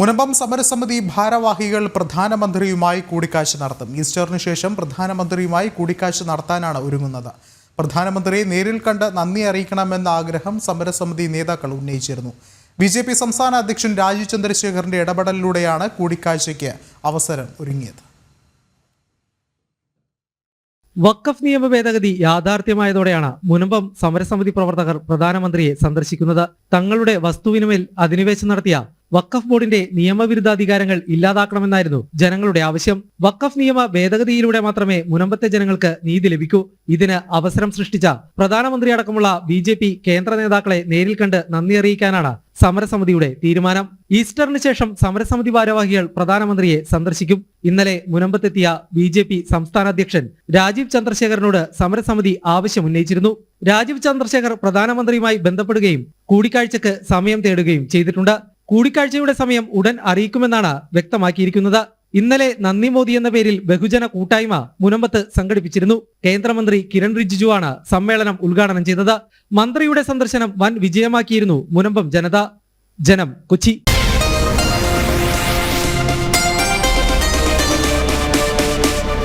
മുനമ്പം സമരസമിതി ഭാരവാഹികൾ പ്രധാനമന്ത്രിയുമായി കൂടിക്കാഴ്ച നടത്തും. ഈസ്റ്ററിന് ശേഷം പ്രധാനമന്ത്രിയുമായി കൂടിക്കാഴ്ച നടത്താനാണ് ഒരുങ്ങുന്നത്. പ്രധാനമന്ത്രിയെ നേരിൽ കണ്ട് നന്ദി അറിയിക്കണമെന്ന ആഗ്രഹം സമരസമിതി നേതാക്കൾ ഉന്നയിച്ചിരുന്നു. ബി ജെ പി സംസ്ഥാന അധ്യക്ഷൻ രാജീവ് ചന്ദ്രശേഖറിന്റെ ഇടപെടലിലൂടെയാണ് കൂടിക്കാഴ്ചയ്ക്ക് അവസരം ഒരുങ്ങിയത്. വക്കഫ് നിയമ ഭേദഗതി യാഥാർത്ഥ്യമായതോടെയാണ് മുനമ്പം സമരസമിതി പ്രവർത്തകർ പ്രധാനമന്ത്രിയെ സന്ദർശിക്കുന്നത്. തങ്ങളുടെ വസ്തുവിനുമേൽ അധിനിവേശം നടത്തിയ വഖഫ് ബോർഡിന്റെ നിയമവിരുദ്ധാധികാരങ്ങൾ ഇല്ലാതാക്കണമെന്നായിരുന്നു ജനങ്ങളുടെ ആവശ്യം. വഖഫ് നിയമ ഭേദഗതിയിലൂടെ മാത്രമേ മുനമ്പത്തെ ജനങ്ങൾക്ക് നീതി ലഭിക്കൂ. ഇതിന് അവസരം സൃഷ്ടിച്ച പ്രധാനമന്ത്രി അടക്കമുള്ള ബി ജെ പി കേന്ദ്ര നേതാക്കളെ നേരിൽ കണ്ട് നന്ദി അറിയിക്കാനാണ് സമരസമിതിയുടെ തീരുമാനം. ഈസ്റ്ററിന് ശേഷം സമരസമിതി ഭാരവാഹികൾ പ്രധാനമന്ത്രിയെ സന്ദർശിക്കും. ഇന്നലെ മുനമ്പത്തെത്തിയ ബി ജെ പി സംസ്ഥാന അധ്യക്ഷൻ രാജീവ് ചന്ദ്രശേഖരനോട് സമരസമിതി ആവശ്യം ഉന്നയിച്ചിരുന്നു രാജീവ് ചന്ദ്രശേഖർ പ്രധാനമന്ത്രിയുമായി ബന്ധപ്പെടുകയും കൂടിക്കാഴ്ചക്ക് സമയം തേടുകയും ചെയ്തിട്ടുണ്ട്. കൂടിക്കാഴ്ചയുടെ സമയം ഉടൻ അറിയിക്കുമെന്നാണ് വ്യക്തമാക്കിയിരിക്കുന്നത്. ഇന്നലെ നന്ദി മോദി എന്ന പേരിൽ ബഹുജന കൂട്ടായ്മ മുനമ്പത്ത് സംഘടിപ്പിച്ചിരുന്നു. കേന്ദ്രമന്ത്രി കിരൺ റിജിജു ആണ് സമ്മേളനം ഉദ്ഘാടനം ചെയ്തത്. മന്ത്രിയുടെ സന്ദർശനം വൻ വിജയമാക്കിയിരുന്നു മുനമ്പം ജനത. ജനം കൊച്ചി.